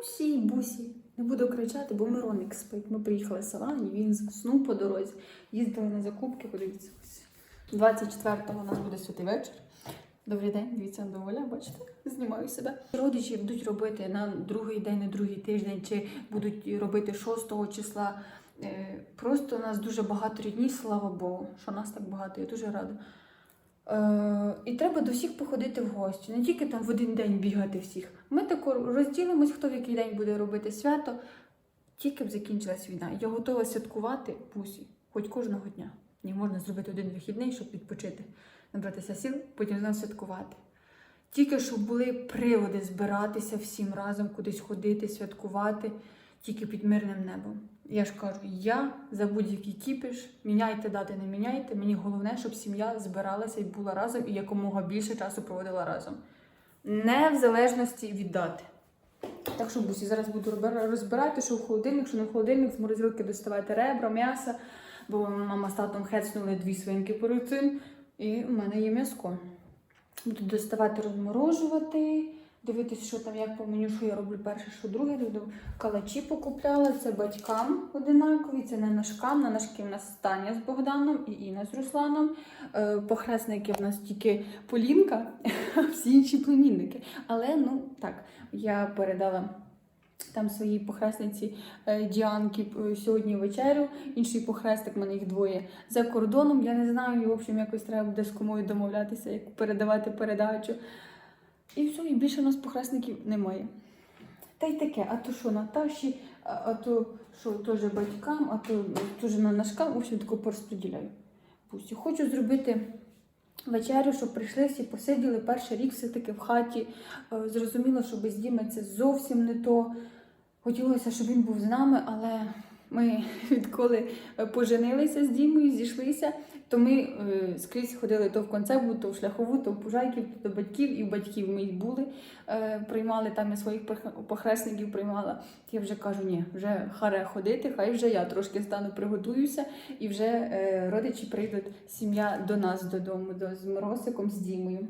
бусі, бусі. Не буду кричати, бо Мироник спить. Ми приїхали з села, і він заснув по дорозі. Їздили на закупки, подивіться. 24-го у нас буде святий вечір. Добрий день, дивіться на доволя, бачите? Знімаю себе. Родичі будуть робити на другий день, на другий тиждень, чи будуть робити 6 числа. Е, Просто у нас дуже багато рідні, слава Богу, що нас так багато, я дуже рада. Е, і треба до всіх походити в гості, не тільки там в один день бігати всіх. Ми тако розділимось, хто в який день буде робити свято. Тільки б закінчилась війна. Я готова святкувати пусі, хоч кожного дня. Ні, можна зробити один вихідний, щоб відпочити, набратися сил, потім знову святкувати. Тільки щоб були приводи збиратися всім разом, кудись ходити, святкувати, тільки під мирним небом. Я ж кажу, я за будь-який кіпіш, міняйте дати, не міняйте. Мені головне, щоб сім'я збиралася і була разом і якомога більше часу проводила разом. Не в залежності від дати. Так що бусі, зараз буду розбирати, що в холодильник, що не в холодильник, з морозилки доставати ребра, м'ясо, бо мама з татом хецнули дві свинки перед цим, і в мене є м'яско. Буду доставати, розморожувати, дивитися, що там, як по меню, що я роблю перше, що друге. Буду калачі покупляла, це батькам одинакові, це не нашкам. На нашки в нас Таня з Богданом і Інна з Русланом. Е, Похресники в нас тільки Полінка, а всі інші племінники. Але ну так, я передала. Там своїй похресниці е, Діанки е, сьогодні вечерю, інший похрестик, в мене їх двоє за кордоном. Я не знаю, в общем, якось треба буде з комою домовлятися, як передавати передачу. І все, і більше у нас похресників немає. Та й таке, а то що Наташі, а, а то що теж батькам, а то теж на нашкам, в общем, тако порозподіляю. Пусть. Хочу зробити вечерю, щоб прийшли всі, посиділи перший рік все-таки в хаті. Е, Зрозуміло, що без Діми це зовсім не то. Хотілося, щоб він був з нами, але ми відколи е, поженилися з Дімою, зійшлися, то ми е, скрізь ходили то в концебу, то в шляхову, то в пужайків, то до батьків, і в батьків ми й були, е, приймали там я своїх похресників приймала. Я вже кажу, ні, вже харе ходити, хай вже я трошки стану, приготуюся, і вже родичі прийдуть, сім'я до нас додому, до, з Миросиком, з Дімою.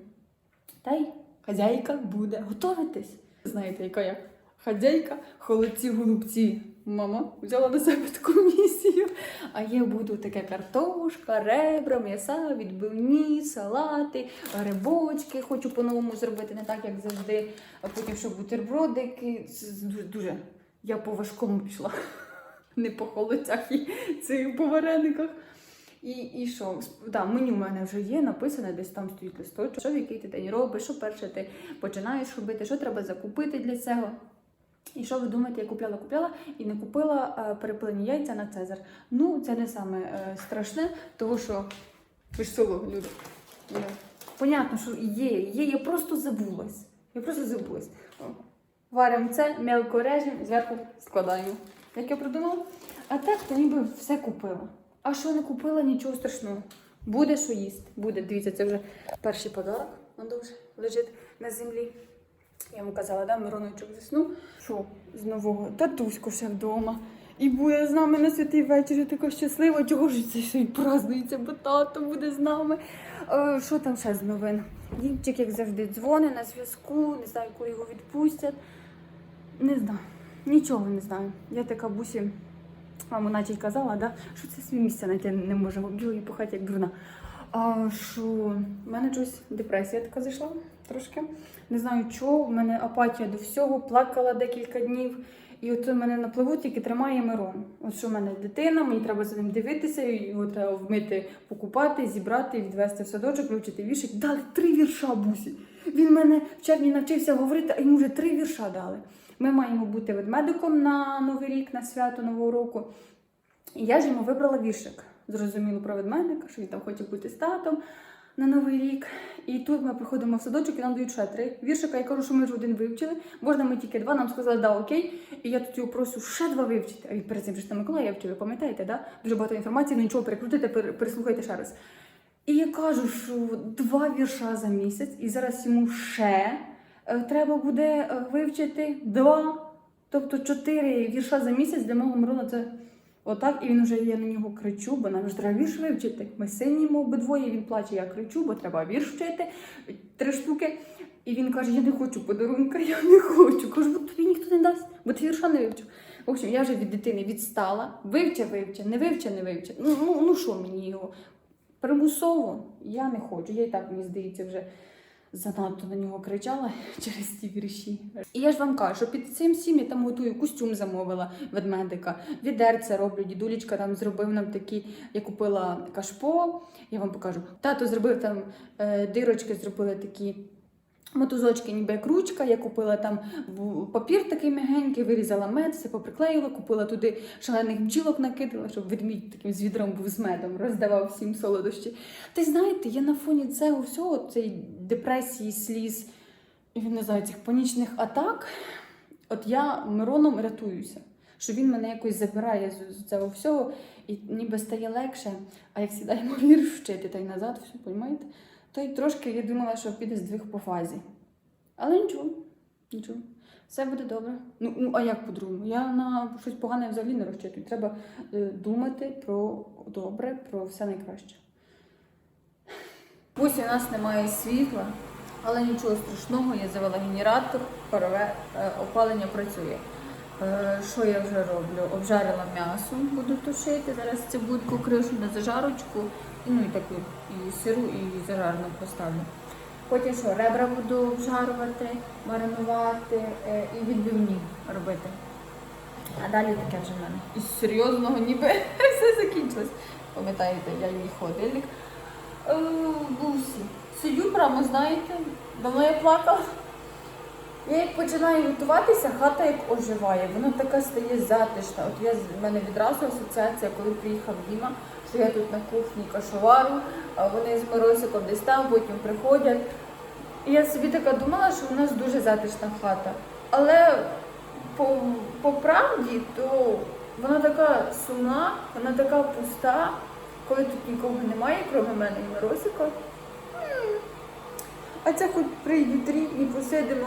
Та й хазяйка буде готуватись. Знаєте, яка я хазяйка, холодці, голубці. Мама взяла на себе таку місію. А я буду таке картошка, ребра, м'яса, відбивні, салати, грибочки. Хочу по-новому зробити, не так, як завжди. А потім, щоб бутербродики. Дуже. Я по важкому пішла. Не по холодцях і цих по варениках. І, і що? Да, меню в мене вже є, написане, десь там стоїть листочок, що в який ти день робиш, що перше ти починаєш робити, що треба закупити для цього. І що ви думаєте, я купляла, купляла і не купила е, перепилені яйця на Цезар. Ну, це не саме е, страшне, тому що ви ж село, люди. Е, Понятно, що є, є, я просто забулась. Я просто забулась. Варимо це, мелко режемо, зверху складаємо. Як я придумала? А так, то ніби все купила. А що не купила, нічого страшного. Буде що їсти. Буде. Дивіться, це вже перший подарок. Он дуже лежить на землі. Я йому казала, да, Мироночок заснув. Що з нового? Татусько ще вдома. І буде з нами на святий вечір. Я така щаслива. Чого ж це ще й празднується, бо тато буде з нами. Е, що там ще з новин? Дімчик, як завжди, дзвонить на зв'язку, не знаю, коли його відпустять. Не знаю. Нічого не знаю. Я така бусі. Мама наче й казала, да, що це свій місця знайти не можемо. Бігаю і по хаті як дурна. А що в мене щось депресія така зайшла трошки. Не знаю чого, в мене апатія до всього, плакала декілька днів. І от у мене на плаву тільки тримає Мирон. От що в мене дитина, мені треба за ним дивитися, його треба вмити, покупати, зібрати, відвести в садочок, вивчити віршик. Дали три вірша бусі. Він мене в червні навчився говорити, а йому вже три вірша дали. Ми маємо бути ведмедиком на Новий рік, на свято Нового року. І я ж йому вибрала віршик. Зрозуміло про ведмедика, що він там хоче бути з татом на Новий рік. І тут ми приходимо в садочок і нам дають ще три віршика. Я кажу, що ми вже один вивчили. Можна ми тільки два. Нам сказали, да, окей. І я тут його прошу ще два вивчити. А він перед цим вже ж на Миколая вчив, пам'ятаєте, да? Дуже багато інформації, ну нічого перекрутите, пер- переслухайте ще раз. І я кажу, що два вірша за місяць, і зараз йому ще е, треба буде е, вивчити два, тобто чотири вірша за місяць для мого Мирона це отак. І він вже я на нього кричу, бо нам ж треба вірш вивчити. Ми синімо обидвоє, він плаче, я кричу, бо треба вірш вчити три штуки. І він каже: Я не хочу подарунка, я не хочу. Кажу, бо тобі ніхто не дасть. Бо ти вірша не вивчив. В общем, я вже від дитини відстала. Вивча, вивча, не вивча, не вивча. Ну, ну, ну що мені його? Примусово я не хочу. Я і так, мені здається, вже занадто на нього кричала через ті вірші. І я ж вам кажу, під цим всім я там готую костюм замовила ведмедика, відерце роблю. Дідулечка там зробив нам такі, я купила кашпо, я вам покажу. Тато зробив там е, дирочки, зробили такі. Мотузочки, ніби як ручка, я купила там папір такий м'ягенький, вирізала мед, все поприклеїла, купила туди шалених бджілок накидала, щоб ведмідь таким з відром був з медом, роздавав всім солодощі. Та й знаєте, я на фоні цього всього, цієї депресії, сліз, не знаю, цих панічних атак, от я Мироном рятуюся, що він мене якось забирає з, цього всього і ніби стає легше, а як сідаємо вір вчити та й назад, все, розумієте? То й трошки я думала, що піде здвиг по фазі. Але нічого, нічого. Все буде добре. Ну, ну а як по-другому? Я на щось погане взагалі не розчитую. Треба е, думати про добре, про все найкраще. Пусть у нас немає світла, але нічого страшного, я завела генератор, парове е, опалення працює. Е, що я вже роблю? Обжарила м'ясо, буду тушити. Зараз цибульку кришу на зажарочку, ну і таку і сиру, і зажарну поставлю. Потім що, ребра буду обжарувати, маринувати е, і відбивні робити. А далі таке вже в мене. Із серйозного ніби все закінчилось. Пам'ятаєте, я її холодильник. Е, Бусі. Сидю прямо, знаєте, давно я плакала. Я як починаю готуватися, хата як оживає, вона така стає затишна. От я в мене відразу асоціація, коли приїхав Діма, що я тут на кухні кашовару, а вони з Миросиком десь там, потім приходять. І я собі така думала, що у нас дуже затишна хата. Але по, по правді, то вона така сумна, вона така пуста, коли тут нікого немає, крім мене і Миросика. А це хоч прийдуть рідні, посидимо.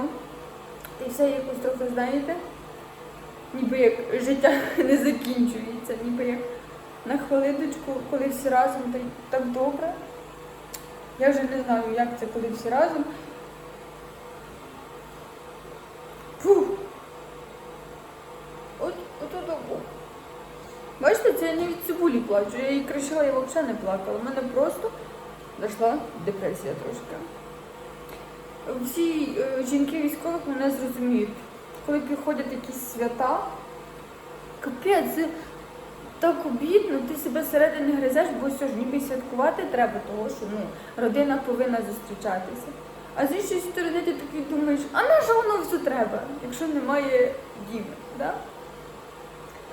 І все якось трохи, знаєте, ніби як життя не закінчується, ніби як на хвилиночку, коли всі разом, та так добре. Я вже не знаю, як це, коли всі разом. Фух. От, от, от, от. Бачите, це я не від цибулі плачу. Я її кричала, я взагалі не плакала. У мене просто дійшла депресія трошки. Всі е, жінки військових мене зрозуміють. Коли приходять якісь свята, капець, так обідно, ти себе середини гризеш, бо все ж ніби святкувати треба, того що ну, родина повинна зустрічатися. А з іншої сторони ти такий думаєш, а на що воно все треба, якщо немає діми, да?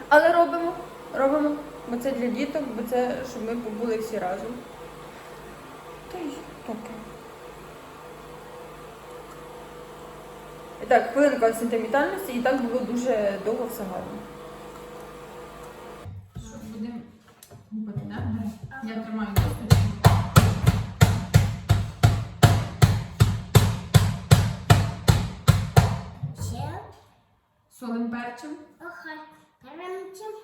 Але робимо, робимо, бо це для діток, бо це щоб ми побули всі разом. Та й таке. І так, хвилинка сентиментальності, і так було дуже довго все гарно. Що, будемо губити, так? Я тримаю досточку. Ще Солим перчим. охай. Таранчим.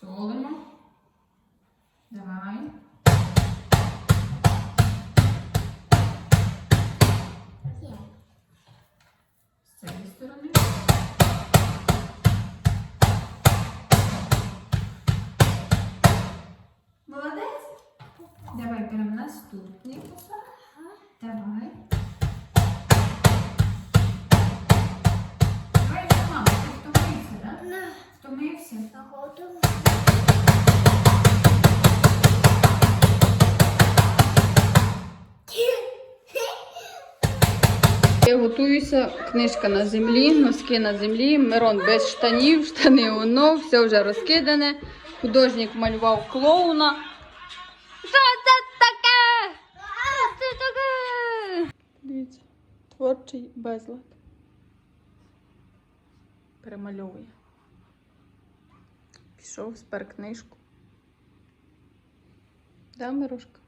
Солимо. Давай. Готуюся, книжка на землі, носки на землі, Мирон без штанів, штани воно, все вже розкидане. Художник малював клоуна. Що це таке? Що це таке? Дивіться, творчий безлад. Перемальовує. Пішов, спер книжку. Да, Мирошка?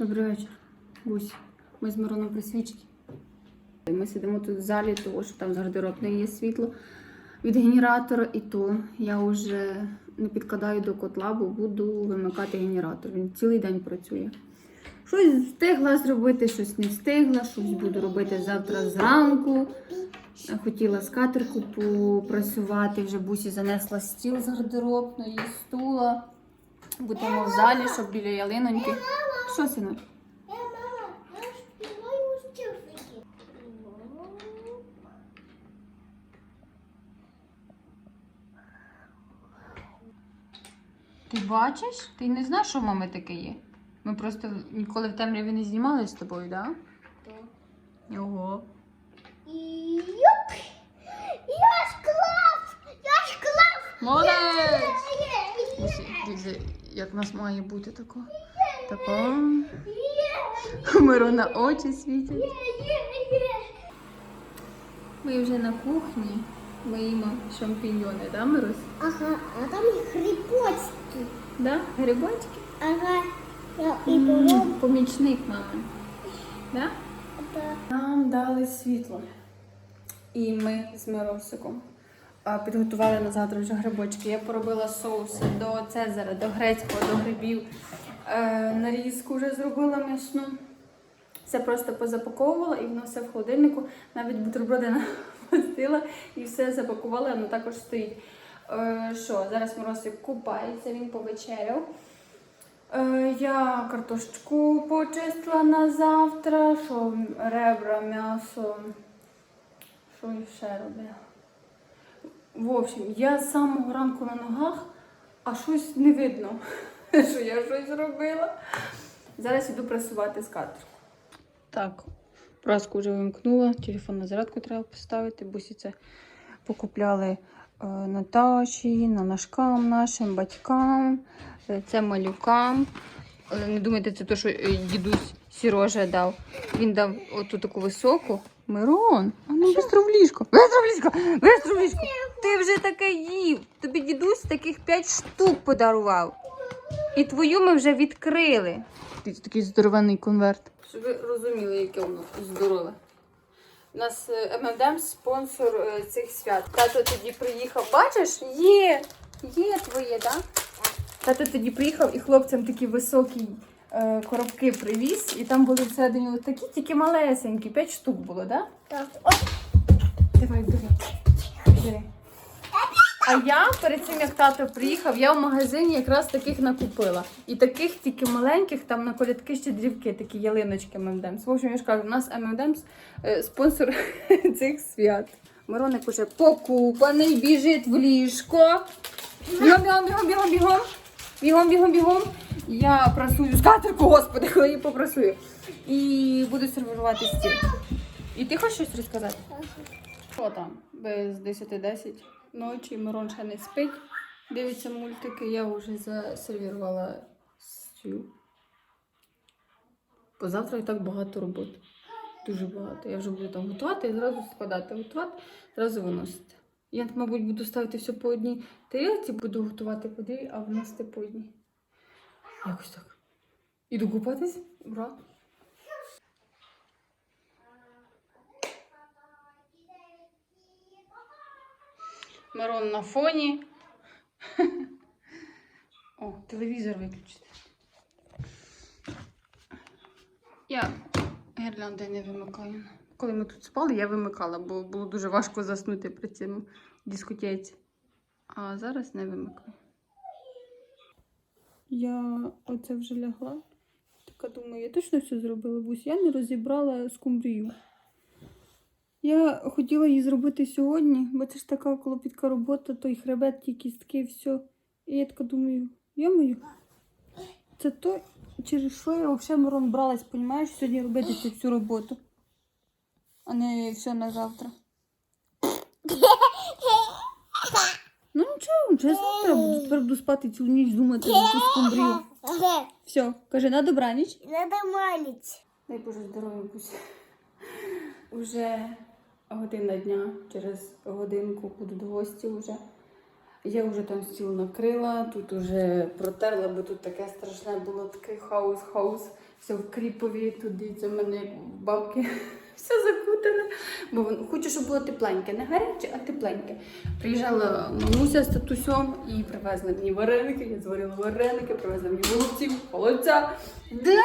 Добрий вечір, Гусь. Ми з Мироном при свічці. Ми сидимо тут в залі, тому що там з гардеробної є світло від генератора, і то я вже не підкладаю до котла, бо буду вимикати генератор. Він цілий день працює. Щось встигла зробити, щось не встигла, щось буду робити завтра зранку. Хотіла скатерку попрацювати, вже бусі занесла стіл з гардеробної, стула. Будемо в залі, щоб біля ялиноньки. Що, синок? Я мама, я співаю стюфики. Ти бачиш? Ти не знаєш, що в мами таке є. Ми просто ніколи в темряві не знімали з тобою, так? Да? Ого. Юп! Я ж клас! Я ж клас! Молодець! Дивіться, як нас має бути тако. Тако. Мирона очі світять. Ми вже на кухні. Ми їмо шампіньйони, да, Мирусь? Ага, а там грибочки. Да? Грибочки? Ага, я і беру. Помічник мами. Да? Да. Нам дали світло. І ми з Миросиком а, підготували на завтра вже грибочки. Я поробила соуси до Цезаря, до грецького, до грибів. Е, нарізку вже зробила м'ясну. Все просто позапаковувала і воно все в холодильнику. Навіть бутерброди напустила і все запакувала, воно також стоїть. Е, що, зараз Миросик купається, він повечеряв. Е, я картошечку почистила на завтра, що ребра, м'ясо. Що ще робила? В общем, я з самого ранку на ногах, а щось не видно, що я щось зробила. Зараз іду прасувати скатерку. Так, праску вже вимкнула, телефон на зарядку треба поставити, бусі це покупляли е, Наташі, нанашкам нашим, батькам, е, це малюкам. Але не думайте, це те, що е, дідусь Сірожа дав. Він дав оту таку високу. Мирон, а ну бистро в ліжко. Бистро в ліжко! Бистро в ліжко! Ти вже таке їв. Тобі дідусь таких 5 штук подарував. І твою ми вже відкрили. Ти такий здоровенний конверт. Щоб ви розуміли, яке воно здорове. У нас е, ММДМ спонсор е, цих свят. Тато тоді приїхав. Бачиш, є, є твоє, так? Да? Тато тоді приїхав і хлопцям такі високі е, коробки привіз, і там були всередині от такі, тільки малесенькі, 5 штук було, так? Да? Так, Давай, бери. Бери. А я перед цим, як тато приїхав, я в магазині якраз таких накупила. І таких тільки маленьких, там на колядки щедрівки, такі ялиночки ММДМС. В общем, я ж кажу, у нас ММДМС е, спонсор цих свят. Мироник уже покупаний, біжить в ліжко. Бігом, бігом, бігом, бігом, бігом. Бігом, бігом, бігом. Я прасую скатерку, господи, коли її попрасую. І буду сервірувати стіл. І ти хочеш щось розказати? Що там? Без 10-10 ночі Мирон ще не спить. Дивиться мультики, я вже засервірувала стіл. Позавтра і так багато роботи. Дуже багато. Я вже буду там готувати і зразу складати, готувати, зразу виносити. Я, мабуть, буду ставити все по одній тарілці, буду готувати по дві, а виносити по одній. Якось так. Іду купатись, ура. Мирон на фоні. О, телевізор виключити. Я гірлянди не вимикаю. Коли ми тут спали, я вимикала, бо було дуже важко заснути при цьому дискотеці. А зараз не вимикаю. Я оце вже лягла. Така думаю, я точно все зробила, бусь. Я не розібрала скумбрію. Я хотіла її зробити сьогодні, бо це ж така клопітка робота, той хребет, ті кістки, все. І я така думаю, я мою. Це то, через що я взагалі Мирон бралась, понімаєш, сьогодні робити цю всю роботу. А не все на завтра. Ну нічого, вже завтра буду тепер буду спати цілу ніч думати за цю скумбрію. Все, каже, на добраніч. надо малить. Дай Боже здоров'я будь. Уже година дня, через годинку будуть гості вже. Я вже там стіл накрила, тут вже протерла, бо тут таке страшне було, такий хаос-хаос. Все в кріпові, тут дивіться, в мене бабки все закутане. Бо хочу, щоб було тепленьке, не гаряче, а тепленьке. Приїжджала мамуся з татусем і привезли мені вареники. Я зварила вареники, привезли мені голубців, холодця. Да?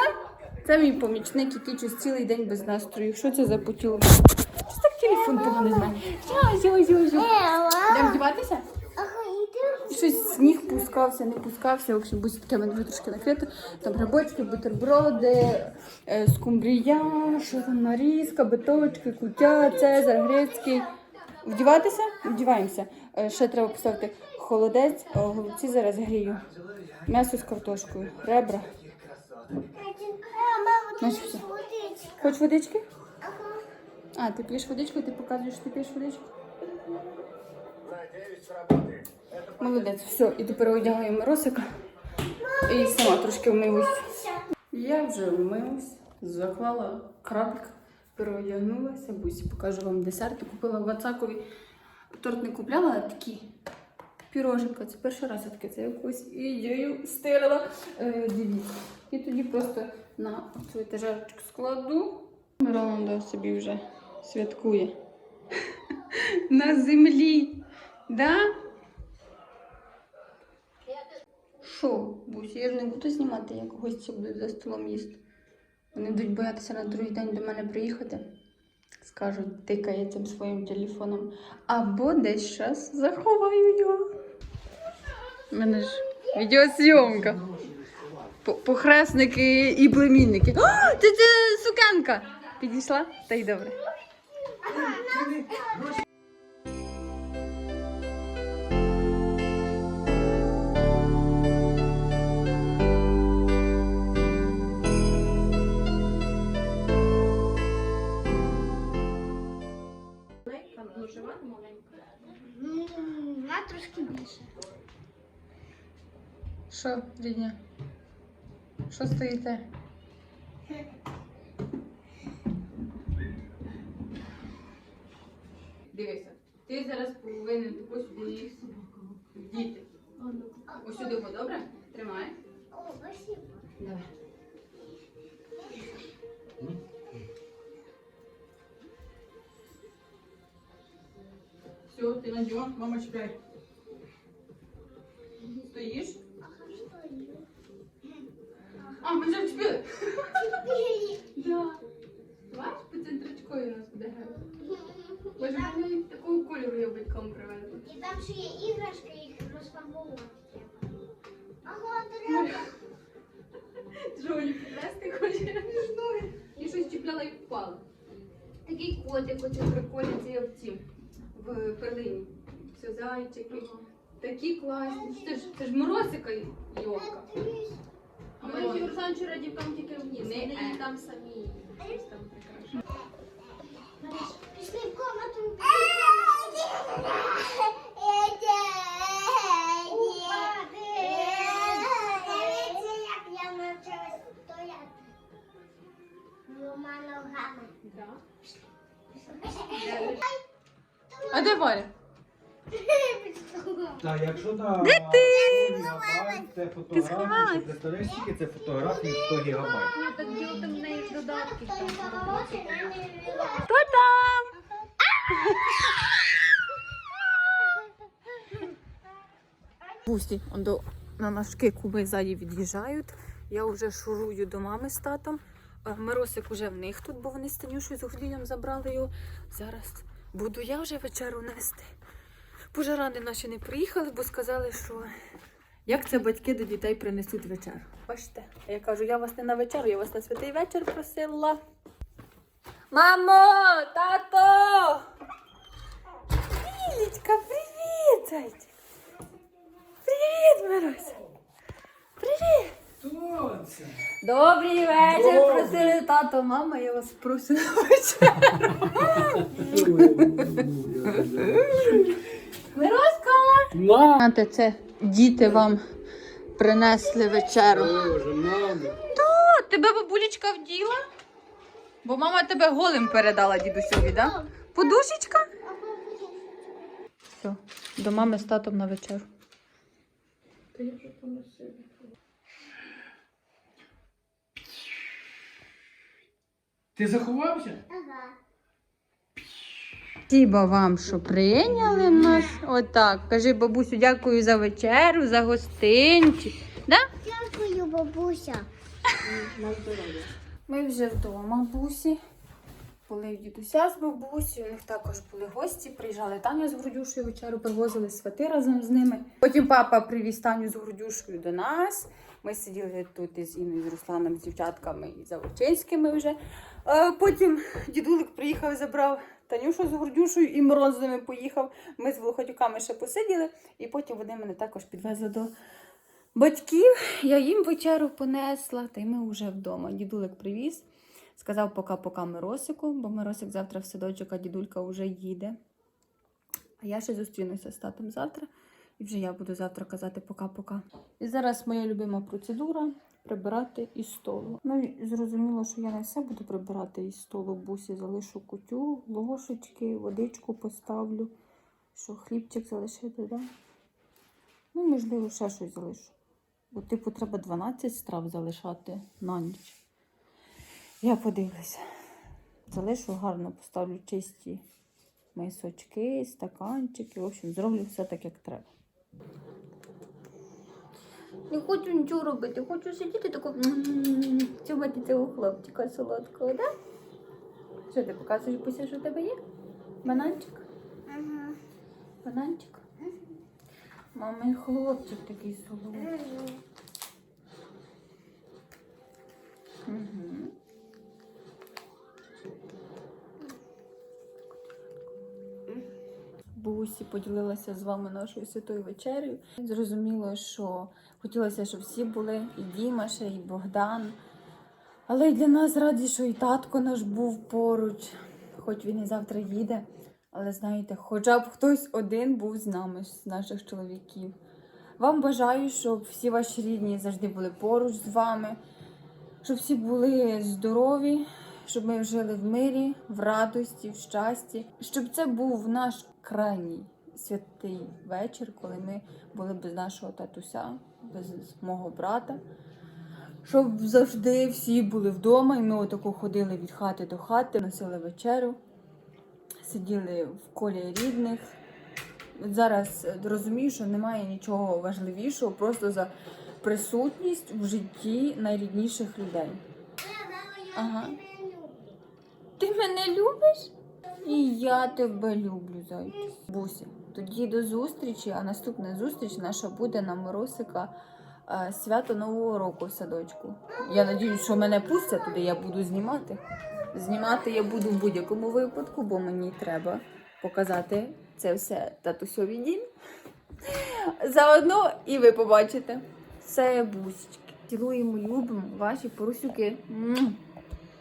Це мій помічник, який цілий день без настрою. Що це за потіло? Телефон поганий знає. Йдемо вдіватися? Щось сніг пускався, не пускався. В общем, будь таке мене трошки накрито. Там грибочки, бутерброди, е, скумбрія, що там нарізка, биточки, куття, цезар, грецький. Вдіватися? Вдіваємося. Е, Ще треба поставити холодець, голубці зараз грію. М'ясо з картошкою, ребра. Хоч водички? А, ти п'єш водичку, ти показуєш, що ти п'єш водичку? Молодець, все, і тепер одягаємо Росика. І сама трошки вмивусь. Я вже вмилась, заклала крабик, переодягнулася, бусі покажу вам десерти. Купила в Вацакові. Торт не купляла, а такі піроженка. Це перший раз я таке це якусь ідею стирила. Е, дивіться. І тоді просто на цю етажерчик складу. Роланда собі вже святкує. На землі. Да? Що, Бусь, я ж не буду знімати, як гості будуть за столом їсти. Вони будуть боятися на другий день до мене приїхати. Скажуть, тикає цим своїм телефоном. Або десь щас заховаю його. У мене ж відеозйомка. Похресники і племінники. О, це, це сукенка! Підійшла? Та й добре. М, На трошки більше. Що, рідня? Що стоїте? Дивися, ти зараз повинен ось сюди їх діти. Ось сюди, бо добре? Тримай. О, спасибо. Давай. Все, ти надіон, мама чекай. Я і впала. Такий котик, оце прикольний, це в перлині. Все, зайчики. Такі класні. Це ж, це ж морозика йолка. А ми ті Руслан радів там тільки вниз. Вони е. її там самі щось там прикрашають. Так, якщо на Де це фотографії, то представляєш, скільки це фотографій 100 гігабайт. Ну так діло там в неї там. Хто там? Густі он до на ножки куби ззаді від'їжджають. Я вже шурую до мами з татом. Е, Миросик уже в них тут, бо вони з Танюшою з Оглієм забрали його. Зараз буду я вже вечеру нести. Пожарани наші не приїхали, бо сказали, що як це батьки до дітей принесуть вечеру. Бачите? А я кажу, я вас не на вечеру, я вас на святий вечір просила. Мамо, тато! Лілечка, привіт, зайчик! Привіт, Мирося! Привіт! Добрий вечір, просили тато, мама, я вас прошу на вечеру. Мироська! Знаєте, це діти вам принесли вечеру. То, тебе бабулечка вділа? Бо мама тебе голим передала дідусеві, да? Подушечка? Все, до мами з татом на вечеру. Ти заховався? Ага. Спасибо вам, що прийняли нас. Отак. Кажи бабусю, дякую за вечеру, за гостинчик. Да? Дякую, бабуся. Ми вже вдома бусі. Були в дідуся з бабусі, у них також були гості. Приїжджали Таня з Грудюшою вечерю, привозили свати разом з ними. Потім папа привіз Таню з Грудюшою до нас. Ми сиділи тут із Інною, з Русланом, з дівчатками і Заводчинськими вже. Потім дідулик приїхав, забрав Танюшу з Гордюшою і Мирон поїхав. Ми з Волохатюками ще посиділи, і потім вони мене також підвезли до батьків. Я їм вечеру понесла, та й ми вже вдома. Дідулик привіз. Сказав пока-пока Миросику, бо Миросик завтра в садочок, а дідулька вже їде. А я ще зустрінуся з татом завтра, і вже я буду завтра казати пока-пока. І зараз моя любима процедура прибирати із столу. Ну, і зрозуміло, що я не все буду прибирати із столу бусі. Залишу кутю, ложечки, водичку поставлю, що хлібчик залишити, да? Ну, можливо, ще щось залишу. Бо, типу, треба 12 страв залишати на ніч. Я подивлюся. Залишу гарно, поставлю чисті мисочки, стаканчики. В общем, зроблю все так, як треба. Не хочу нічого робити, хочу сидіти тако цьомати цього хлопчика солодкого, да? Що ти показуєш, Буся, що в тебе є? Бананчик? Ага. Бананчик? Мама, хлопчик такий солодкий. Угу. Бусі поділилася з вами нашою святою вечерею. Зрозуміло, що хотілося, щоб всі були, і Діма і Богдан. Але й для нас раді, що і татко наш був поруч, хоч він і завтра їде. Але знаєте, хоча б хтось один був з нами, з наших чоловіків. Вам бажаю, щоб всі ваші рідні завжди були поруч з вами, щоб всі були здорові, щоб ми жили в мирі, в радості, в щасті, щоб це був наш крайній святий вечір, коли ми були без нашого татуся, без мого брата. Щоб завжди всі були вдома, і ми отако ходили від хати до хати, носили вечерю, сиділи в колі рідних. От зараз розумію, що немає нічого важливішого просто за присутність в житті найрідніших людей. Ага. Ти мене любиш? І я тебе люблю, зайчик. Буся. Тоді до зустрічі, а наступна зустріч наша буде на Моросика е, свято Нового року в садочку. Я надіюсь, що мене пустять туди, я буду знімати. Знімати я буду в будь-якому випадку, бо мені треба показати це все татусьові дім. Заодно і ви побачите. Це бусечки. Цілуємо, любимо ваші порусюки.